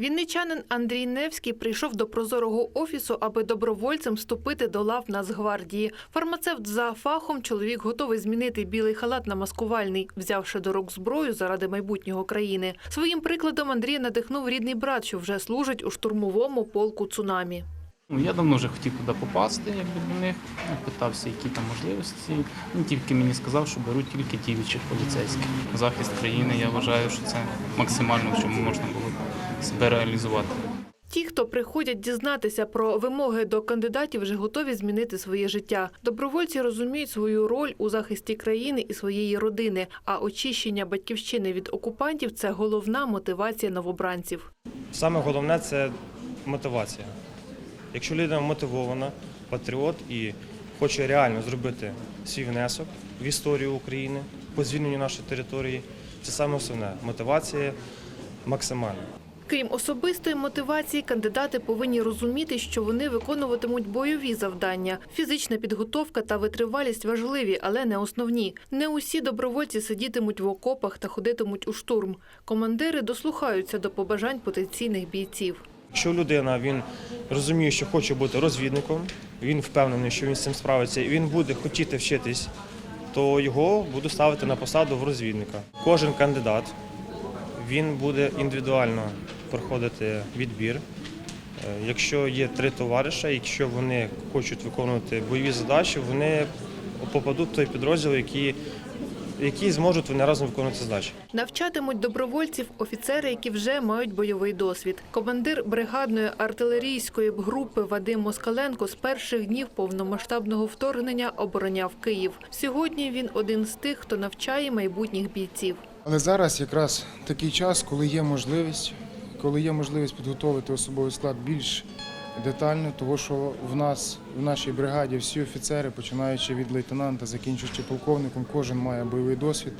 Вінничанин Андрій Невський прийшов до прозорого офісу, аби добровольцем вступити до лав Нацгвардії. Фармацевт за фахом чоловік готовий змінити білий халат на маскувальний, взявши до рук зброю заради майбутнього країни. Своїм прикладом Андрія надихнув рідний брат, що вже служить у штурмовому полку цунамі. Ну, я давно вже хотів туди попасти, якби до них. Питався, які там можливості. Він тільки мені сказав, що беруть тільки діючих поліцейських. Захист країни, я вважаю, що це максимально, в чому можна було себе реалізувати. Ті, хто приходять дізнатися про вимоги до кандидатів, вже готові змінити своє життя. Добровольці розуміють свою роль у захисті країни і своєї родини. А очищення батьківщини від окупантів це головна мотивація новобранців. Саме головне це мотивація. Якщо людина мотивована, патріот і хоче реально зробити свій внесок в історію України по звільненню нашої території, це саме основне мотивація максимальна. Крім особистої мотивації, кандидати повинні розуміти, що вони виконуватимуть бойові завдання. Фізична підготовка та витривалість важливі, але не основні. Не усі добровольці сидітимуть в окопах та ходитимуть у штурм. Командири дослухаються до побажань потенційних бійців. Якщо людина він розуміє, що хоче бути розвідником, він впевнений, що він з цим справиться, і він буде хотіти вчитись, то його буду ставити на посаду в розвідника. Кожен кандидат він буде індивідуально проходити відбір. Е, Якщо є три товариша, якщо вони хочуть виконувати бойові задачі, вони попадуть в той підрозділ, який, який зможуть вони разом виконувати задачі. Навчатимуть добровольців офіцери, які вже мають бойовий досвід. Командир бригадної артилерійської групи Вадим Москаленко з перших днів повномасштабного вторгнення обороняв Київ. Сьогодні він один з тих, хто навчає майбутніх бійців. Але зараз якраз такий час, коли є можливість, коли є можливість підготовити особовий склад більш детально, того що в нас в нашій бригаді всі офіцери, починаючи від лейтенанта, закінчуючи полковником, кожен має бойовий досвід,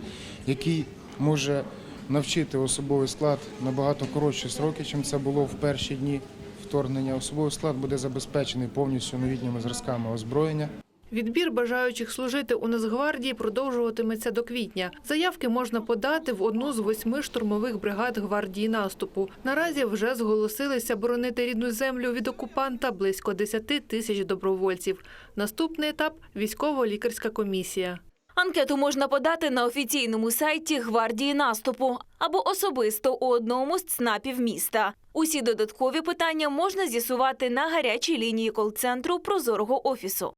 який може навчити особовий склад набагато коротші сроки, чим це було в перші дні вторгнення. Особовий склад буде забезпечений повністю новітніми зразками озброєння. Відбір бажаючих служити у Нацгвардії продовжуватиметься до квітня. Заявки можна подати в одну з восьми штурмових бригад гвардії наступу. Наразі вже зголосилися боронити рідну землю від окупанта близько 10 тисяч добровольців. Наступний етап військово-лікарська комісія. Анкету можна подати на офіційному сайті гвардії наступу або особисто у одному з ЦНАПів міста. Усі додаткові питання можна з'ясувати на гарячій лінії кол-центру прозорого офісу.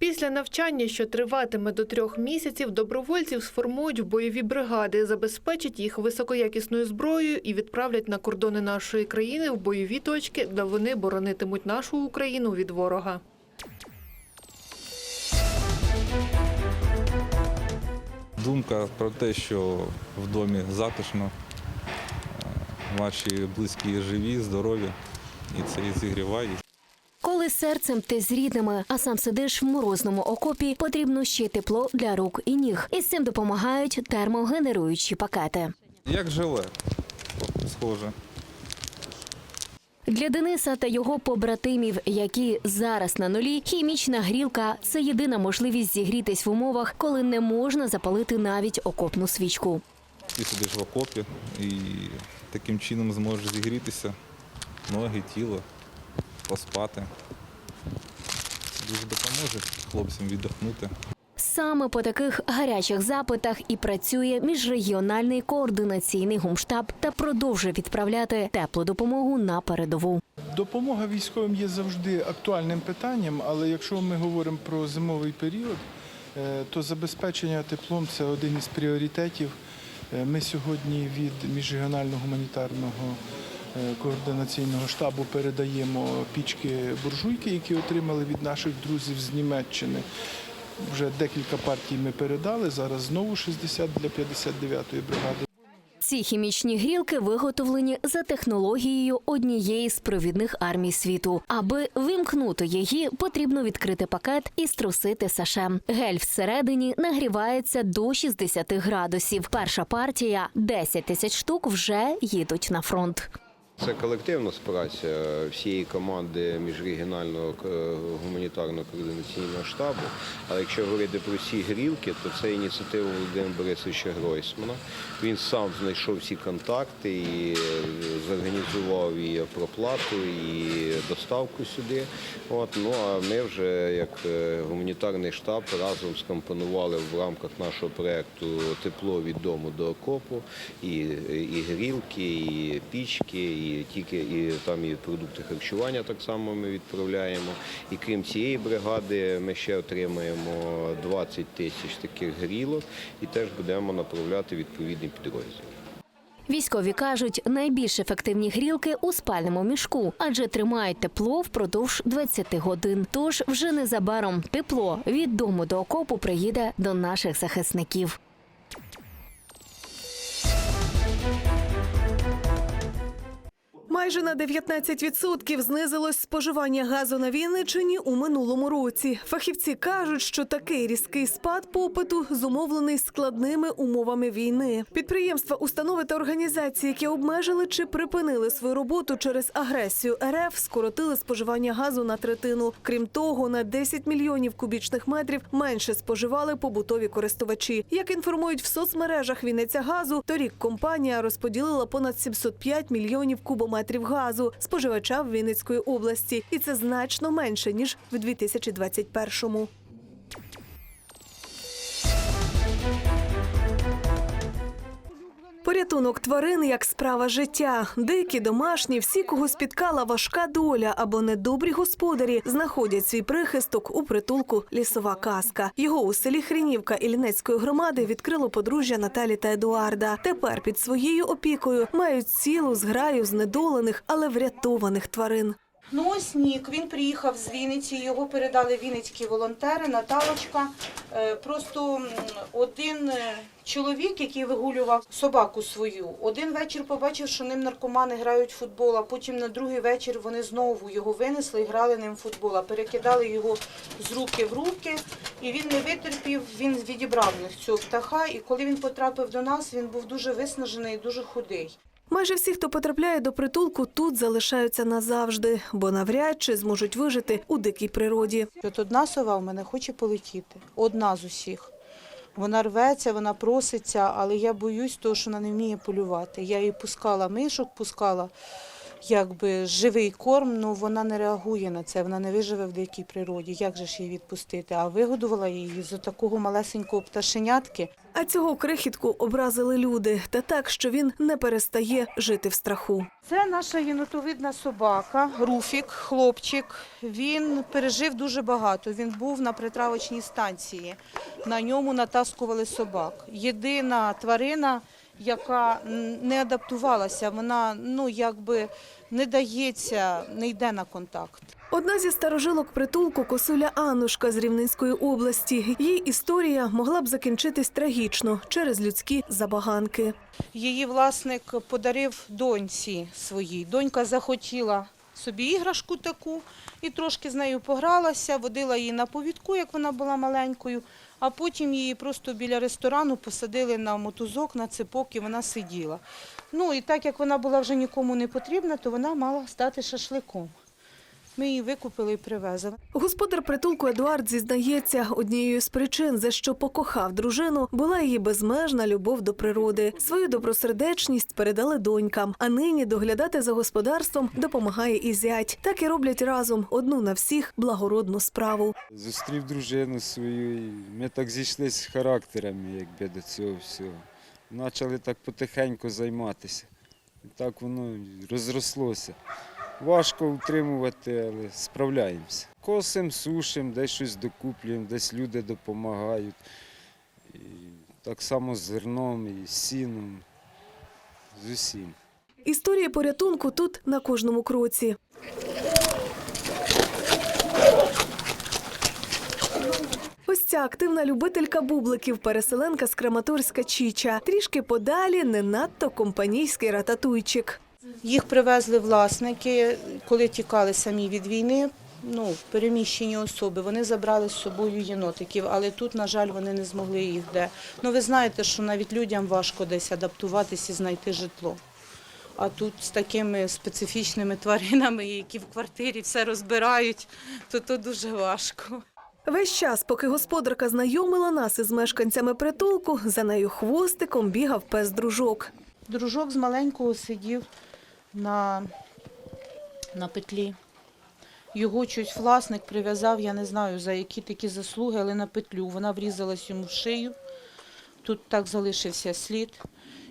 Після навчання, що триватиме до трьох місяців, добровольців сформують в бойові бригади, забезпечать їх високоякісною зброєю і відправлять на кордони нашої країни в бойові точки, де вони боронитимуть нашу Україну від ворога. Думка про те, що в домі затишно, е, ваші близькі живі, здорові, і це і зігріває. Коли серцем ти з рідними, а сам сидиш в морозному окопі, потрібно ще тепло для рук і ніг. І з цим допомагають термогенеруючі пакети. Як желе, схоже. Для Дениса та його побратимів, які зараз на нулі, хімічна грілка це єдина можливість зігрітись в умовах, коли не можна запалити навіть окопну свічку. Ти сидиш в окопі і таким чином зможеш зігрітися, ноги, тіло, поспати. Дуже допоможе хлопцям віддохнути. Саме по таких гарячих запитах і працює міжрегіональний координаційний гумштаб та продовжує відправляти теплу допомогу на передову. Допомога військовим є завжди актуальним питанням, але якщо ми говоримо про зимовий період, е, то забезпечення теплом це один із пріоритетів. Е, Ми сьогодні від міжрегіонального гуманітарного координаційного штабу передаємо пічки буржуйки, які отримали від наших друзів з Німеччини. Вже декілька партій ми передали. Зараз знову 60 для 59-ї бригади. Ці хімічні грілки виготовлені за технологією однієї з провідних армій світу. Аби вимкнути її, потрібно відкрити пакет і струсити саше. Гель всередині нагрівається до 60 градусів. Перша партія 10 тисяч штук вже їдуть на фронт. Це колективна спраця всієї команди міжрегіонального е, гуманітарного координаційного штабу. Але якщо говорити про всі грілки, то це ініціатива Володимира Борисовича Гройсмана. Він сам знайшов всі контакти і е, зорганізував і проплату, і доставку сюди. От, ну а ми вже як е, гуманітарний штаб разом скомпонували в рамках нашого проєкту тепло від дому до окопу, і, і грілки, і пічки, і тільки і там і продукти харчування так само ми відправляємо. І крім цієї бригади, ми ще отримаємо 20 тисяч таких грілок і теж будемо направляти відповідні підрозділи. Військові кажуть, найбільш ефективні грілки у спальному мішку, адже тримають тепло впродовж 20 годин. Тож вже незабаром тепло від дому до окопу приїде до наших захисників. Майже на 19% знизилось споживання газу на Вінниччині у минулому році. Фахівці кажуть, що такий різкий спад попиту зумовлений складними умовами війни. Підприємства, установи та організації, які обмежили чи припинили свою роботу через агресію РФ, скоротили споживання газу на третину. Крім того, на 10 мільйонів кубічних метрів менше споживали побутові користувачі. Як інформують в соцмережах Вінниця газу, торік компанія розподілила понад 705 мільйонів кубометрів газу споживача в Вінницької області, і це значно менше ніж в 2021-му. Порятунок тварин як справа життя. Дикі, домашні, всі, кого спіткала важка доля або недобрі господарі, знаходять свій прихисток у притулку лісова казка. Його у селі Хрінівка Іллінецької громади відкрило подружжя Наталі та Едуарда. Тепер під своєю опікою мають цілу зграю знедолених, але врятованих тварин. Ну ось Нік, він приїхав з Вінниці, його передали вінницькі волонтери, Наталочка. Е, Просто один е, чоловік, який вигулював собаку свою, один вечір побачив, що ним наркомани грають в футбол, а потім на другий вечір вони знову його винесли і грали ним в футбол, а перекидали його з руки в руки, і він не витерпів, він відібрав них цього птаха, і коли він потрапив до нас, він був дуже виснажений і дуже худий. Майже всі, хто потрапляє до притулку, тут залишаються назавжди, бо навряд чи зможуть вижити у дикій природі. От одна сова в мене хоче полетіти. Одна з усіх. Вона рветься, вона проситься, але я боюсь того, що вона не вміє полювати. Я її пускала мишок, пускала якби живий корм, але вона не реагує на це, вона не виживе в дикій природі. Як же ж її відпустити? А вигодувала її з такого малесенького пташенятки. А цього крихітку образили люди, та так, що він не перестає жити в страху. Це наша єнотовидна собака, Руфік, хлопчик. Він пережив дуже багато. Він був на притравочній станції. На ньому натаскували собак. Єдина тварина, яка не адаптувалася, вона ну якби не дається, не йде на контакт. Одна зі старожилок притулку косуля Анушка з Рівненської області. Її історія могла б закінчитись трагічно через людські забаганки. Її власник подарив доньці своїй. Донька захотіла собі іграшку таку і трошки з нею погралася, водила її на повідку, як вона була маленькою, а потім її просто біля ресторану посадили на мотузок, на ципок і вона сиділа. Ну і так як вона була вже нікому не потрібна, то вона мала стати шашликом. Ми її викупили і привезли. Господар притулку Едуард зізнається, однією з причин, за що покохав дружину, була її безмежна любов до природи. Свою добросердечність передали донькам, а нині доглядати за господарством допомагає і зять. Так і роблять разом одну на всіх благородну справу. Зустрів дружину свою, і ми так зійшлися характерами, якби до цього всього. Почали так потихеньку займатися. І так воно й розрослося. Важко утримувати, але справляємося. Косим, сушим, десь щось докуплюємо, десь люди допомагають. І так само з зерном, і сіном, з усім. Історія порятунку тут на кожному кроці. Ось ця активна любителька бубликів, переселенка з Краматорська Чіча. Трішки подалі не надто компанійський рататуйчик. Їх привезли власники, коли тікали самі від війни. Ну, переміщені особи, вони забрали з собою єнотиків, але тут, на жаль, вони не змогли їх де. Ну, ви знаєте, що навіть людям важко десь адаптуватися і знайти житло. А тут з такими специфічними тваринами, які в квартирі все розбирають, то то дуже важко. Весь час, поки господарка знайомила нас із мешканцями притулку, за нею хвостиком бігав пес-дружок. Дружок з маленького сидів на, на петлі. Його чуть власник прив'язав, я не знаю за які такі заслуги, але на петлю. Вона врізалась йому в шию. Тут так залишився слід.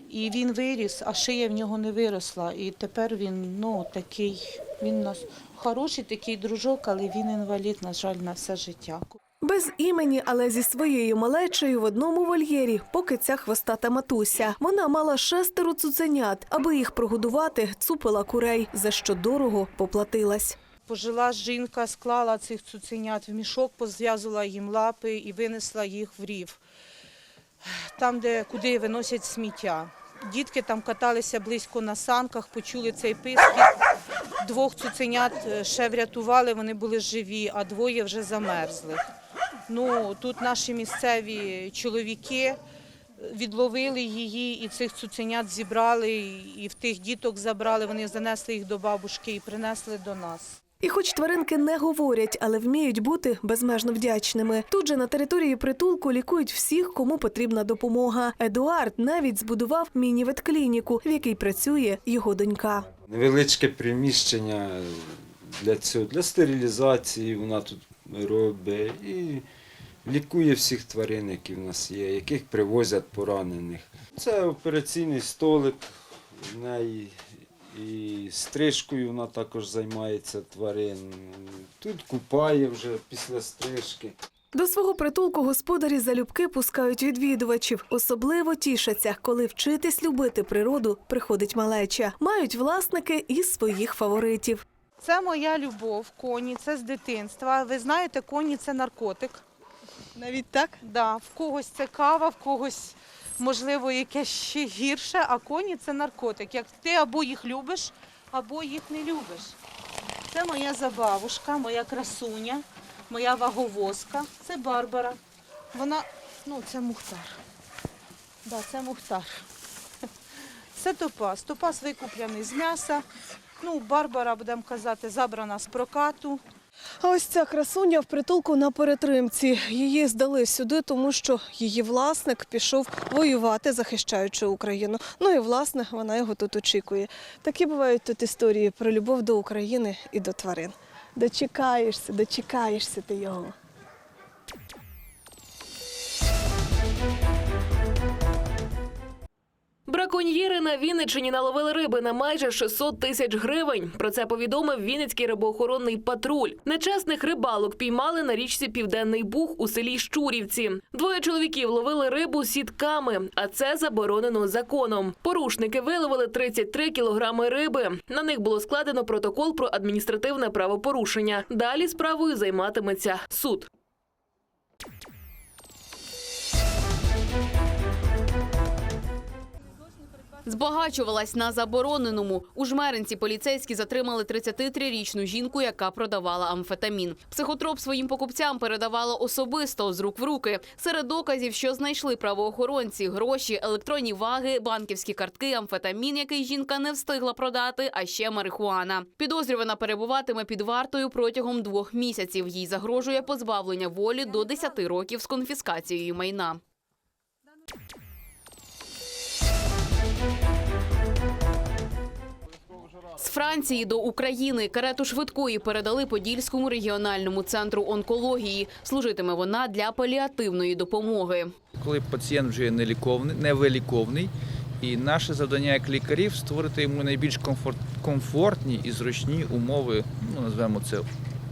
І він виріс, а шия в нього не виросла. І тепер він ну, такий, він у нас хороший такий дружок, але він інвалід, на жаль, на все життя. Без імені, але зі своєю малечею в одному вольєрі, поки ця хвостата матуся. Вона мала шестеро цуценят. Аби їх прогодувати, цупила курей, за що дорого поплатилась. Пожила жінка склала цих цуценят в мішок, позв'язувала їм лапи і винесла їх в рів, там, де, куди виносять сміття. Дітки там каталися близько на санках, почули цей пискіт. Двох цуценят е, ще врятували, вони були живі, а двоє вже замерзли. Ну, тут наші місцеві чоловіки відловили її і цих цуценят зібрали, і в тих діток забрали, вони занесли їх до бабушки і принесли до нас. І хоч тваринки не говорять, але вміють бути безмежно вдячними. Тут же на території притулку лікують всіх, кому потрібна допомога. Едуард навіть збудував міні-ветклініку, в якій працює його донька. Невеличке приміщення для цього, для стерилізації вона тут робить і лікує всіх тварин, які в нас є, яких привозять поранених. Це операційний столик в неї. І стрижкою вона також займається тварин. Тут купає вже після стрижки. До свого притулку господарі залюбки пускають відвідувачів. Особливо тішаться, коли вчитись любити природу приходить малеча. Мають власники і своїх фаворитів. Це моя любов, коні, це з дитинства. Ви знаєте, коні це наркотик. Навіть так? Да, в когось це кава, в когось, можливо, якесь ще гірше, а коні це наркотик. Як ти або їх любиш, або їх не любиш. Це моя забавушка, моя красуня, моя ваговозка. Це Барбара. Вона, ну, це Мухтар. Да, це Мухтар. Це топаз. Топаз викуплений з м'яса. Ну, Барбара, будемо казати, забрана з прокату. А ось ця красуня в притулку на перетримці. Її здали сюди, тому що її власник пішов воювати, захищаючи Україну. Ну і власне вона його тут очікує. Такі бувають тут історії про любов до України і до тварин. Дочекаєшся, дочекаєшся ти його. Браконьєри на Вінниччині наловили риби на майже 600 тисяч гривень. Про це повідомив Вінницький рибоохоронний патруль. Нечесних рибалок піймали на річці Південний Буг у селі Щурівці. Двоє чоловіків ловили рибу сітками, а це заборонено законом. Порушники виловили 33 кілограми риби. На них було складено протокол про адміністративне правопорушення. Далі справою займатиметься суд. Збагачувалась на забороненому. У жмеринці поліцейські затримали 33-річну жінку, яка продавала амфетамін. Психотроп своїм покупцям передавала особисто з рук в руки. Серед доказів, що знайшли правоохоронці, гроші, електронні ваги, банківські картки, амфетамін, який жінка не встигла продати, а ще марихуана. Підозрювана перебуватиме під вартою протягом двох місяців. Їй загрожує позбавлення волі до 10 років з конфіскацією майна. З Франції до України карету швидкої передали Подільському регіональному центру онкології. Служитиме вона для паліативної допомоги. коли пацієнт вже не неліковний, невиліковний. І наше завдання як лікарів створити йому найбільш комфорт, комфортні і зручні умови, ну назвемо це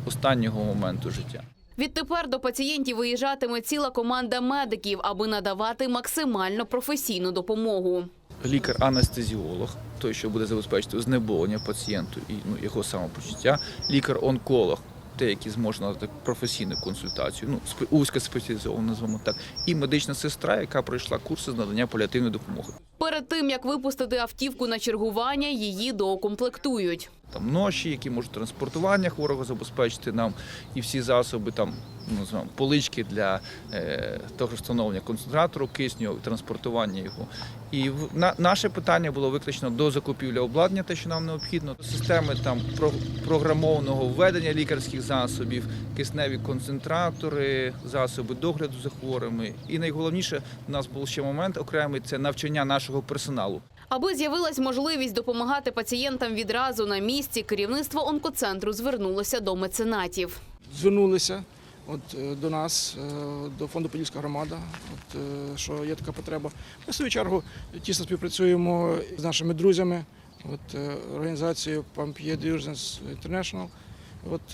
останнього моменту життя. Відтепер до пацієнтів виїжджатиме ціла команда медиків, аби надавати максимально професійну допомогу. Лікар-анестезіолог, той, що буде забезпечити знеболення пацієнту і ну, його самопочуття, лікар-онколог, той, який зможе надати професійну консультацію, ну спе- узкоспеціалізовану, назвемо так, і медична сестра, яка пройшла курси з надання паліативної допомоги. Перед тим як випустити автівку на чергування, її доукомплектують. Там ноші, які можуть транспортування хворого забезпечити нам, і всі засоби, там ну, полички для е, того встановлення концентратору кисню, транспортування його. І в, на, наше питання було виключно до закупівлі обладнання, те, що нам необхідно, системи там про, програмованого введення лікарських засобів, кисневі концентратори, засоби догляду за хворими. І найголовніше, у нас був ще момент окремий це навчання нашого персоналу. Аби з'явилась можливість допомагати пацієнтам відразу на місці, керівництво онкоцентру звернулося до меценатів. звернулися от, е, до нас, е, до фонду Подільська громада, от, е, що є така потреба. Ми в свою чергу тісно співпрацюємо з нашими друзями, от, організацією Pampier Urgence International. От,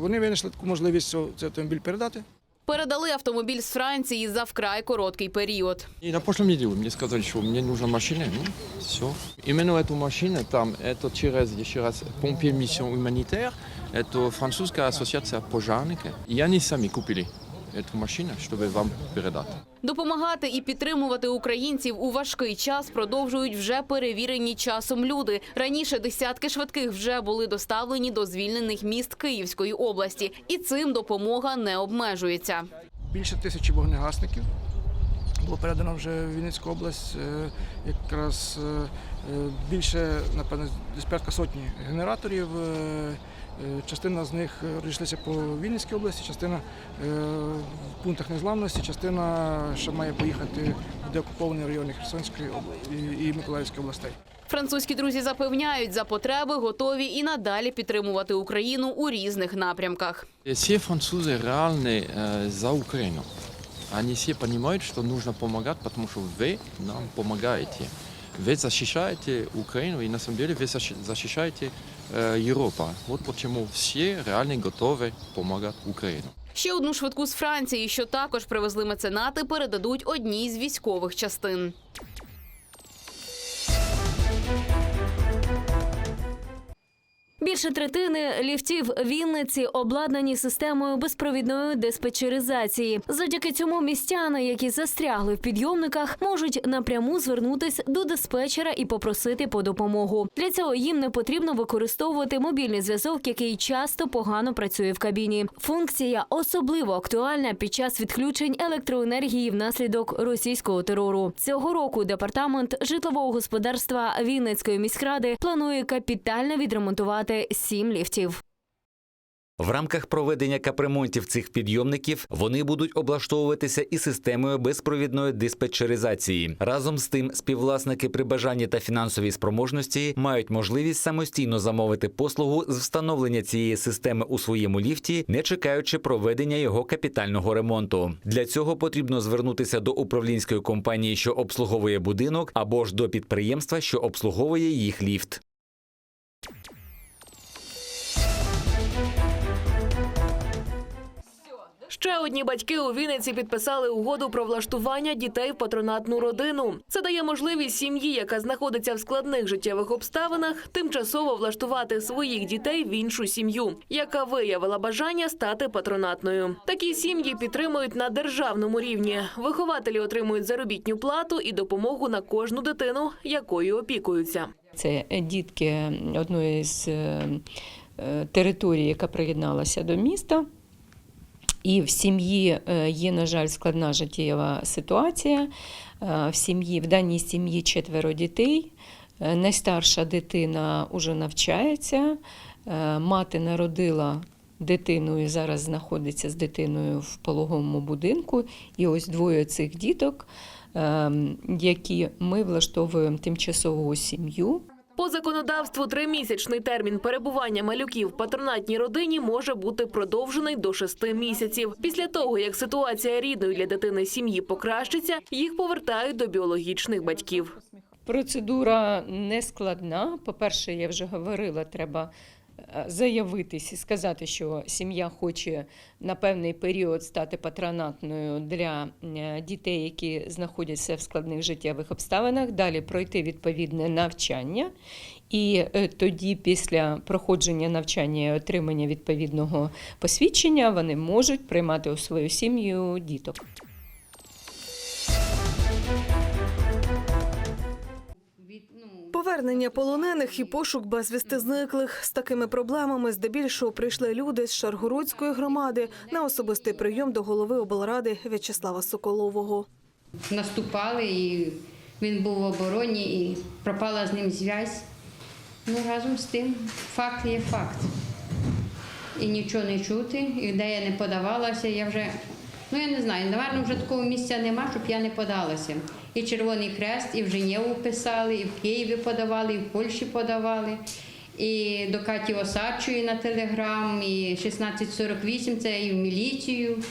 вони винайшли таку можливість цей автомобіль передати Передали автомобіль з Франції за вкрай короткий період. И на прошлом неделе мне сказали, что мне нужна машина, ну, все. Именно эту машину там, это через, еще раз, помпе миссион humanitaire, это французская ассоциация пожарника. И они сами купили эту машину, чтобы вам передать. Допомагати і підтримувати українців у важкий час продовжують вже перевірені часом люди. Раніше десятки швидких вже були доставлені до звільнених міст Київської області, і цим допомога не обмежується. Більше тисячі вогнегасників було передано вже в Вінницьку область. Е, Якраз е, е, більше, напевно, десь порядка сотні генераторів. Е, е, Частина з них е, розійшлися по Вінницькій області, частина е, в пунктах незламності, частина ще має поїхати в деокуповані райони Херсонської обла- і- і Миколаївської областей. Французькі друзі запевняють, за потреби готові і надалі підтримувати Україну у різних напрямках. И Все французы реальные э, за Украину. Они все понимают, что нужно помогать, потому что вы нам помогаете. Вы защищаете Украину, и на самом деле вы защи- защищаете От чому всі реально готові допомагати Украине. Ще одну швидку з Франції, що також привезли меценати, передадуть одній з військових частин. Більше третини ліфтів Вінниці обладнані системою безпровідної диспетчеризації. Завдяки цьому містяни, які застрягли в підйомниках, можуть напряму звернутися до диспетчера і попросити по допомогу. Для цього їм не потрібно використовувати мобільний зв'язок, який часто погано працює в кабіні. Функція особливо актуальна під час відключень електроенергії внаслідок російського терору. Цього року департамент житлового господарства Вінницької міськради планує капітально відремонтувати сім ліфтів. В рамках проведення капремонтів цих підйомників вони будуть облаштовуватися і системою безпровідної диспетчеризації. Разом з тим, співвласники при бажанні та фінансовій спроможності мають можливість самостійно замовити послугу з встановлення цієї системи у своєму ліфті, не чекаючи проведення його капітального ремонту. Для цього потрібно звернутися до управлінської компанії, що обслуговує будинок, або ж до підприємства, що обслуговує їх ліфт. Ще одні батьки у Вінниці підписали угоду про влаштування дітей в патронатну родину. Це дає можливість сім'ї, яка знаходиться в складних життєвих обставинах, тимчасово влаштувати своїх дітей в іншу сім'ю, яка виявила бажання стати патронатною. Такі сім'ї підтримують на державному рівні. Вихователі отримують заробітну плату і допомогу на кожну дитину, якою опікуються. Це дітки одної з е, е, територій, яка приєдналася до міста. І в сім'ї е, є, на жаль, складна життєва ситуація. Е, В сім'ї, в даній сім'ї четверо дітей. Е, Найстарша дитина вже навчається. Мати народила дитину і зараз знаходиться з дитиною в пологовому будинку. І ось двоє цих діток, е, які ми влаштовуємо тимчасову сім'ю. По законодавству тримісячний термін перебування малюків в патронатній родині може бути продовжений до шести місяців. Після того, як ситуація рідної для дитини сім'ї покращиться, їх повертають до біологічних батьків. Процедура не складна. По-перше, я вже говорила, треба заявитись і сказати, що сім'я хоче на певний період стати патронатною для е, дітей, які знаходяться в складних життєвих обставинах. Далі пройти відповідне навчання. І е, тоді, після проходження навчання і отримання відповідного посвідчення, вони можуть приймати у свою сім'ю діток. Повернення полонених і пошук безвісти зниклих з такими проблемами здебільшого прийшли люди з Шаргородської громади на особистий прийом до голови облради В'ячеслава Соколового. наступали, і він був в обороні, і пропала з ним зв'язь. Ну, разом з тим, факт є факт. І нічого не чути, і де я не подавалася, я вже, ну я не знаю, напевно, вже такого місця нема, щоб я не подалася. І Червоний Хрест, і в Женєву писали, і в Києві подавали, і в Польщі подавали. І до Каті Осадчої на телеграм, і 1648 це і в міліцію,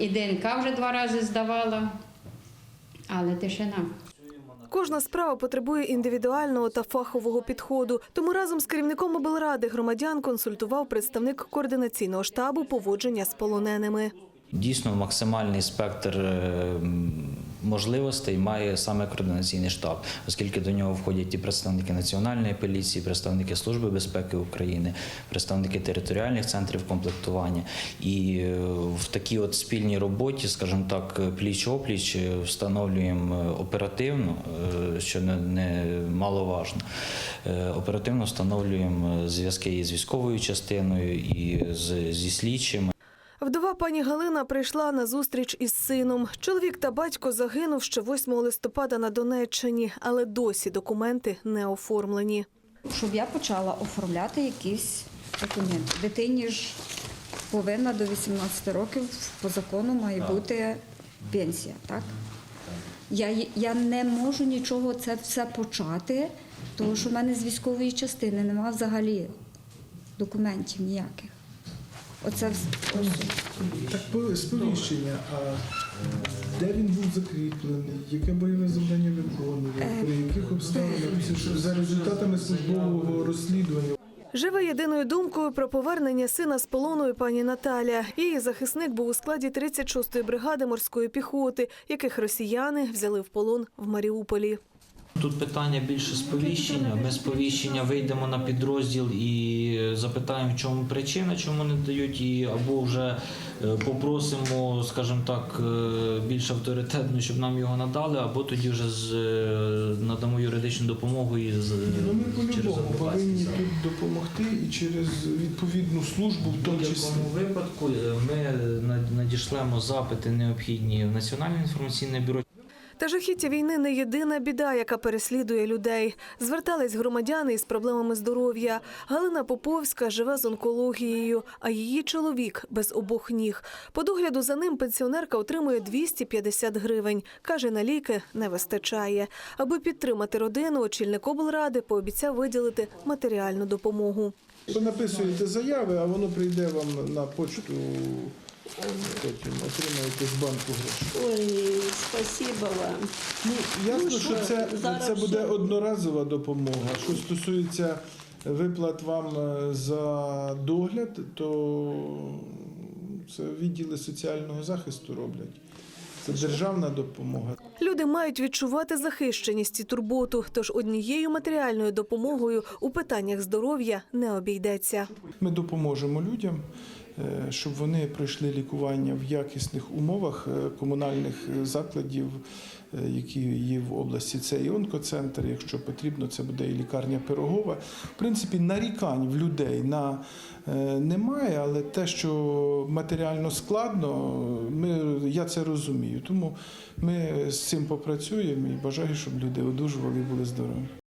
і ДНК вже два рази здавала. Але тишина. Кожна справа потребує індивідуального та фахового підходу. Тому разом з керівником облради громадян консультував представник координаційного штабу поводження з полоненими. Дійсно, максимальний спектр е, можливостей має саме координаційний штаб, оскільки до нього входять і представники національної поліції, представники Служби безпеки України, представники територіальних центрів комплектування. І е, в такій от спільній роботі, скажімо так, пліч опліч е, встановлюємо е, оперативно, що не, маловажно. Оперативно встановлюємо зв'язки із військовою частиною і зі слідчими. Пані Галина прийшла на зустріч із сином. Чоловік та батько загинув ще 8 листопада на Донеччині, але досі документи не оформлені. щоб я почала оформляти якісь документи. Дитині ж повинна до 18 років по закону має бути пенсія, так? Я, я не можу нічого це все почати, тому що в мене з військової частини немає взагалі документів ніяких. Оце вс- ось. Так по- сповіщення, а де він був закріплений, яке бойове завдання виконував, при яких обставинах за результатами службового розслідування. Живе єдиною думкою про повернення сина з полону і пані Наталя. Її захисник був у складі 36-ї бригади морської піхоти, яких росіяни взяли в полон в Маріуполі. Тут питання більше сповіщення. Ми сповіщення вийдемо на підрозділ і запитаємо, в чому причина, чому не дають її, або вже е, попросимо, скажімо так, е, більш авторитетно, щоб нам його надали, або тоді вже з, е, надамо юридичну допомогу і з Ну, ми через по-любому повинні тут допомогти і через відповідну службу, в тому числі. випадку ми надішлемо запити необхідні в Національне інформаційне бюро. Жахіття війни не єдина біда, яка переслідує людей. Звертались громадяни із проблемами здоров'я. Галина Поповська живе з онкологією, а її чоловік без обох ніг. По догляду за ним пенсіонерка отримує 250 гривень. Каже, на ліки не вистачає. Аби підтримати родину, очільник облради пообіцяв виділити матеріальну допомогу. Ви написуєте заяви, а воно прийде вам на почту, потім отримаєте з банку гроші. Ой, спасибо вам. Ну, ясно, Ну, що що, це, зараз це буде все. одноразова допомога. Що стосується виплат вам е, за догляд, то це відділи соціального захисту роблять. Це державна допомога. Люди мають відчувати захищеність і турботу, тож однією матеріальною допомогою у питаннях здоров'я не обійдеться. Ми допоможемо людям, щоб вони пройшли лікування в якісних умовах е, комунальних е, закладів, е, які є в області. Це і онкоцентр, якщо потрібно, це буде і лікарня Пирогова. В принципі, нарікань в людей на е, немає, але те, що матеріально складно, ми, я це розумію. Тому ми з цим попрацюємо і бажаю, щоб люди одужували і були здорові.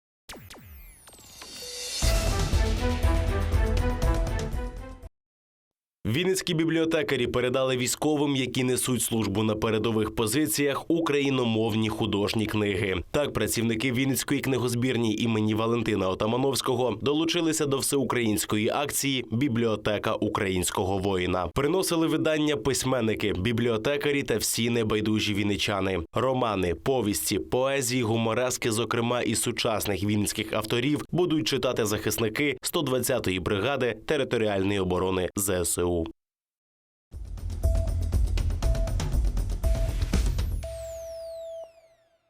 Вінницькі бібліотекарі передали військовим, які несуть службу на передових позиціях, україномовні художні книги. Так, працівники Вінницької книгозбірні імені Валентина Отамановського долучилися до всеукраїнської акції Бібліотека українського воїна. Приносили видання письменники, бібліотекарі та всі небайдужі вінничани. Романи, повісті, поезії, гуморески, зокрема і сучасних вінницьких авторів, будуть читати захисники 120-ї бригади територіальної оборони ЗСУ.